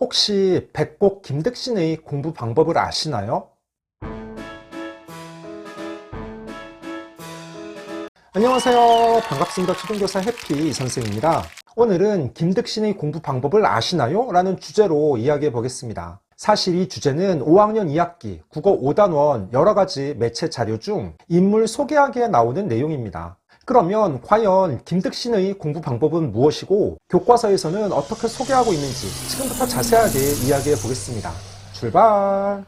혹시 백곡 김득신의 공부 방법을 아시나요? 안녕하세요. 반갑습니다. 초등교사 해피 이 선생입니다. 오늘은 김득신의 공부 방법을 아시나요? 라는 주제로 이야기해 보겠습니다. 사실 이 주제는 5학년 2학기 국어 5단원 여러 가지 매체 자료 중 인물 소개하기에 나오는 내용입니다. 그러면 과연 김득신의 공부 방법은 무엇이고 교과서에서는 어떻게 소개하고 있는지 지금부터 자세하게 이야기해 보겠습니다. 출발!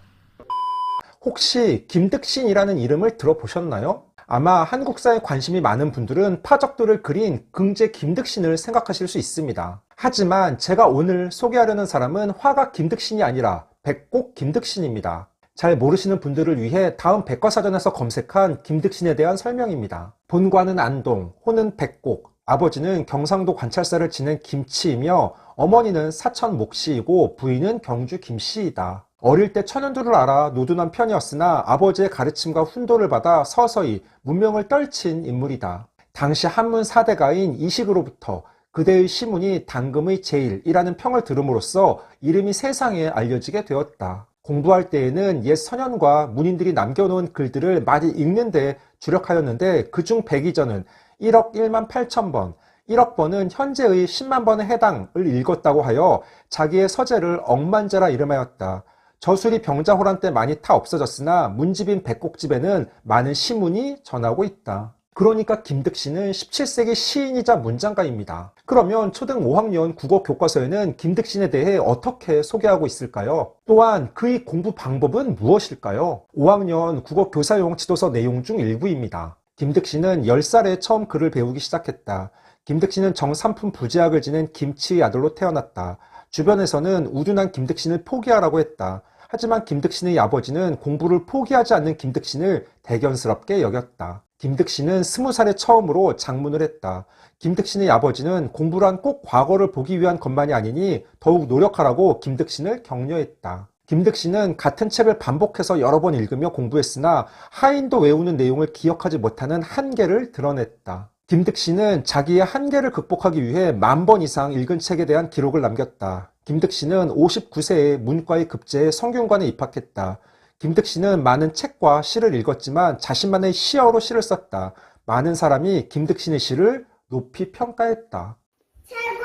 혹시 김득신이라는 이름을 들어보셨나요? 아마 한국사에 관심이 많은 분들은 파적도를 그린 긍제 김득신을 생각하실 수 있습니다. 하지만 제가 오늘 소개하려는 사람은 화가 김득신이 아니라 백곡 김득신입니다. 잘 모르시는 분들을 위해 다음 백과사전에서 검색한 김득신에 대한 설명입니다. 본관은 안동, 호는 백곡, 아버지는 경상도 관찰사를 지낸 김치이며 어머니는 사천 목씨이고 부인은 경주 김씨이다. 어릴 때 천연두를 알아 노둔한 편이었으나 아버지의 가르침과 훈도를 받아 서서히 문명을 떨친 인물이다. 당시 한문 사대가인 이식으로부터 그대의 시문이 당금의 제일이라는 평을 들음으로써 이름이 세상에 알려지게 되었다. 공부할 때에는 옛 선현과 문인들이 남겨놓은 글들을 많이 읽는데 주력하였는데 그중 백이전은 1억 1만 8천 번, 1억 번은 현재의 10만 번에 해당을 읽었다고 하여 자기의 서재를 억만제라 이름하였다. 저술이 병자호란 때 많이 타 없어졌으나 문집인 백곡집에는 많은 시문이 전하고 있다. 그러니까 김득신은 17세기 시인이자 문장가입니다. 그러면 초등 5학년 국어 교과서에는 김득 신에 대해 어떻게 소개하고 있을까요? 또한 그의 공부 방법은 무엇일까요? 5학년 국어 교사용 지도서 내용 중 일부입니다. 김득신은 10살에 처음 글을 배우기 시작했다. 김득신은 정삼품 부제학을 지낸 김치의 아들로 태어났다. 주변에서는 우둔한 김득신을 포기하라고 했다. 하지만 김득신의 아버지는 공부를 포기하지 않는 김득신을 대견스럽게 여겼다. 김득신은 스무 살에 처음으로 장문을 했다. 김득신의 아버지는 공부란 꼭 과거를 보기 위한 것만이 아니니 더욱 노력하라고 김득신을 격려했다. 김득신은 같은 책을 반복해서 여러 번 읽으며 공부했으나 하인도 외우는 내용을 기억하지 못하는 한계를 드러냈다. 김득신은 자기의 한계를 극복하기 위해 만 번 이상 읽은 책에 대한 기록을 남겼다. 김득신은 59세에 문과에 급제해 성균관에 입학했다. 김득신은 많은 책과 시를 읽었지만 자신만의 시어로 시를 썼다. 많은 사람이 김득신의 시를 높이 평가했다. 최고!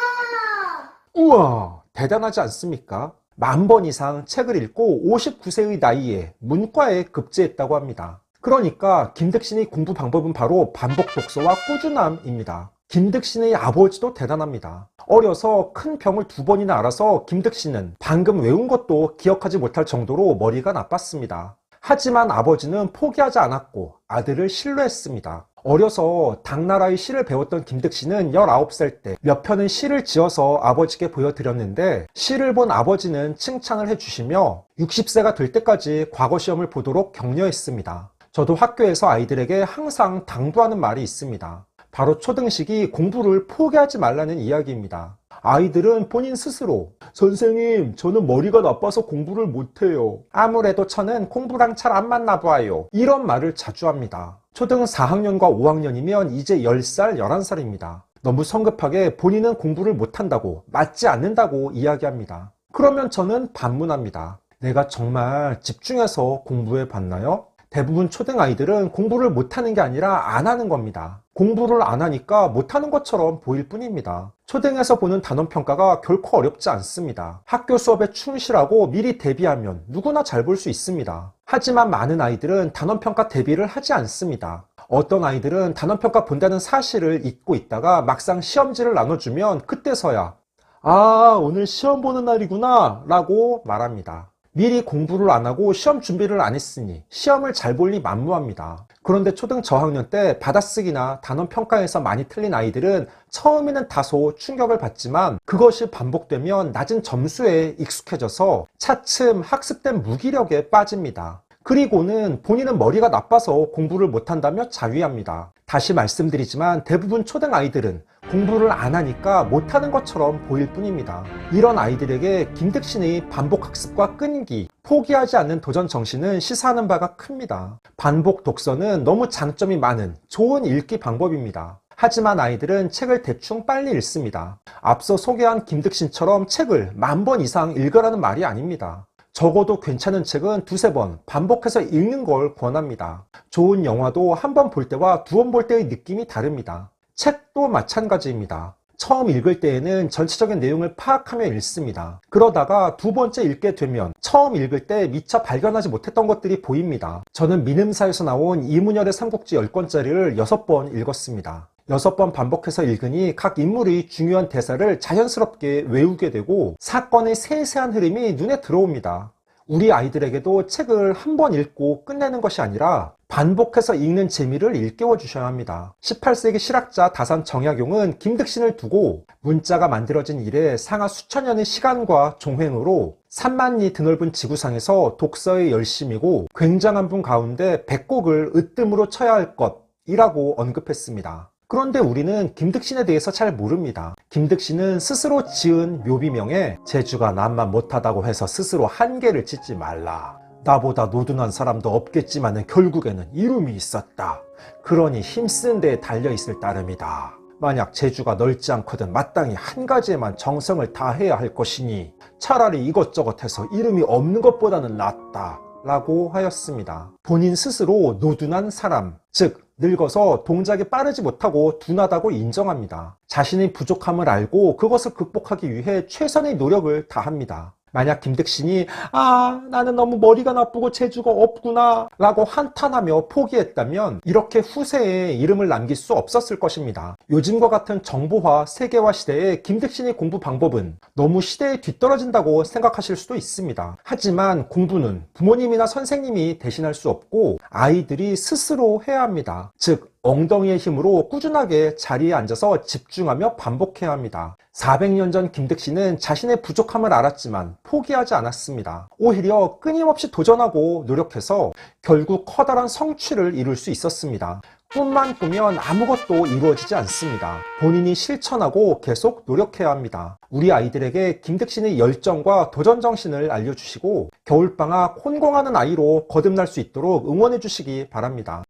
우와, 대단하지 않습니까? 만 번 이상 책을 읽고 59세의 나이에 문과에 급제했다고 합니다. 그러니까 김득신의 공부 방법은 바로 반복 독서와 꾸준함입니다. 김득신의 아버지도 대단합니다. 어려서 큰 병을 두 번이나 알아서 김득신은 방금 외운 것도 기억하지 못할 정도로 머리가 나빴습니다. 하지만 아버지는 포기하지 않았고 아들을 신뢰했습니다. 어려서 당나라의 시를 배웠던 김득신은 19살 때 몇 편의 시를 지어서 아버지께 보여드렸는데 시를 본 아버지는 칭찬을 해주시며 60세가 될 때까지 과거 시험을 보도록 격려했습니다. 저도 학교에서 아이들에게 항상 당부하는 말이 있습니다. 바로 초등식이 공부를 포기하지 말라는 이야기입니다. 아이들은 본인 스스로 선생님 저는 머리가 나빠서 공부를 못해요. 아무래도 저는 공부랑 잘 안 맞나 봐요. 이런 말을 자주 합니다. 초등 4학년과 5학년이면 이제 10살, 11살입니다. 너무 성급하게 본인은 공부를 못한다고 맞지 않는다고 이야기합니다. 그러면 저는 반문합니다. 내가 정말 집중해서 공부해 봤나요? 대부분 초등 아이들은 공부를 못하는 게 아니라 안 하는 겁니다. 공부를 안 하니까 못하는 것처럼 보일 뿐입니다. 초등에서 보는 단원평가가 결코 어렵지 않습니다. 학교 수업에 충실하고 미리 대비하면 누구나 잘 볼 수 있습니다. 하지만 많은 아이들은 단원평가 대비를 하지 않습니다. 어떤 아이들은 단원평가 본다는 사실을 잊고 있다가 막상 시험지를 나눠주면 그때서야 아, 오늘 시험 보는 날이구나 라고 말합니다. 미리 공부를 안 하고 시험 준비를 안 했으니 시험을 잘 볼리 만무합니다. 그런데 초등 저학년 때 받아쓰기나 단원 평가에서 많이 틀린 아이들은 처음에는 다소 충격을 받지만 그것이 반복되면 낮은 점수에 익숙해져서 차츰 학습된 무기력에 빠집니다. 그리고는 본인은 머리가 나빠서 공부를 못한다며 자위합니다. 다시 말씀드리지만 대부분 초등 아이들은 공부를 안 하니까 못하는 것처럼 보일 뿐입니다. 이런 아이들에게 김득신의 반복학습과 끈기, 포기하지 않는 도전 정신은 시사하는 바가 큽니다. 반복 독서는 너무 장점이 많은 좋은 읽기 방법입니다. 하지만 아이들은 책을 대충 빨리 읽습니다. 앞서 소개한 김득신처럼 책을 만 번 이상 읽으라는 말이 아닙니다. 적어도 괜찮은 책은 두세 번 반복해서 읽는 걸 권합니다. 좋은 영화도 한 번 볼 때와 두 번 볼 때의 느낌이 다릅니다. 책도 마찬가지입니다. 처음 읽을 때에는 전체적인 내용을 파악하며 읽습니다. 그러다가 두 번째 읽게 되면 처음 읽을 때 미처 발견하지 못했던 것들이 보입니다. 저는 민음사에서 나온 이문열의 삼국지 10권짜리를 6번 읽었습니다. 6번 반복해서 읽으니 각 인물의 중요한 대사를 자연스럽게 외우게 되고 사건의 세세한 흐름이 눈에 들어옵니다. 우리 아이들에게도 책을 한 번 읽고 끝내는 것이 아니라 반복해서 읽는 재미를 일깨워 주셔야 합니다. 18세기 실학자 다산 정약용은 김득신을 두고 문자가 만들어진 이래 상하 수천 년의 시간과 종횡으로 3만 리 드넓은 지구상에서 독서의 열심이고 굉장한 분 가운데 백곡을 으뜸으로 쳐야 할 것이라고 언급했습니다. 그런데 우리는 김득신에 대해서 잘 모릅니다. 김득신은 스스로 지은 묘비명에 제주가 남만 못하다고 해서 스스로 한계를 짓지 말라. 나보다 노둔한 사람도 없겠지만 결국에는 이름이 있었다. 그러니 힘쓴 데에 달려있을 따름이다. 만약 제주가 넓지 않거든 마땅히 한 가지에만 정성을 다해야 할 것이니 차라리 이것저것 해서 이름이 없는 것보다는 낫다. 라고 하였습니다. 본인 스스로 노둔한 사람, 즉 늙어서 동작이 빠르지 못하고 둔하다고 인정합니다. 자신의 부족함을 알고 그것을 극복하기 위해 최선의 노력을 다합니다. 만약 김득신이 아 나는 너무 머리가 나쁘고 재주가 없구나 라고 한탄하며 포기했다면 이렇게 후세에 이름을 남길 수 없었을 것입니다. 요즘과 같은 정보화 세계화 시대에 김득신의 공부 방법은 너무 시대에 뒤떨어진다고 생각하실 수도 있습니다. 하지만 공부는 부모님이나 선생님이 대신할 수 없고 아이들이 스스로 해야 합니다. 즉 엉덩이의 힘으로 꾸준하게 자리에 앉아서 집중하며 반복해야 합니다. 400년 전 김득신은 자신의 부족함을 알았지만 포기하지 않았습니다. 오히려 끊임없이 도전하고 노력해서 결국 커다란 성취를 이룰 수 있었습니다. 꿈만 꾸면 아무것도 이루어지지 않습니다. 본인이 실천하고 계속 노력해야 합니다. 우리 아이들에게 김득신의 열정과 도전 정신을 알려주시고 겨울방학 혼공하는 아이로 거듭날 수 있도록 응원해 주시기 바랍니다.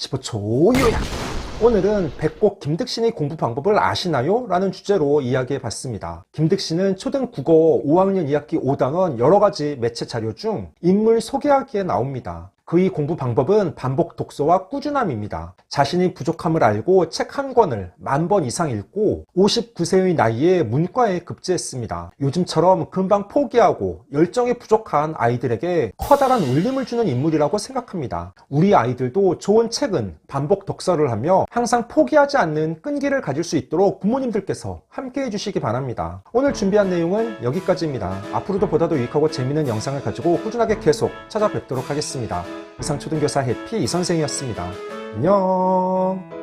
15초 요약! 오늘은 백곡 김득신의 공부 방법을 아시나요? 라는 주제로 이야기해 봤습니다. 김득신은 초등 국어 5학년 2학기 5단원 여러 가지 매체 자료 중 인물 소개하기에 나옵니다. 그의 공부 방법은 반복 독서와 꾸준함입니다. 자신의 부족함을 알고 책 한 권을 만 번 이상 읽고 59세의 나이에 문과에 급제했습니다. 요즘처럼 금방 포기하고 열정이 부족한 아이들에게 커다란 울림을 주는 인물이라고 생각합니다. 우리 아이들도 좋은 책은 반복 독서를 하며 항상 포기하지 않는 끈기를 가질 수 있도록 부모님들께서 함께 해주시기 바랍니다. 오늘 준비한 내용은 여기까지입니다. 앞으로도 보다 더 유익하고 재미있는 영상을 가지고 꾸준하게 계속 찾아뵙도록 하겠습니다. 이상 초등교사 해피 이선생이었습니다. 안녕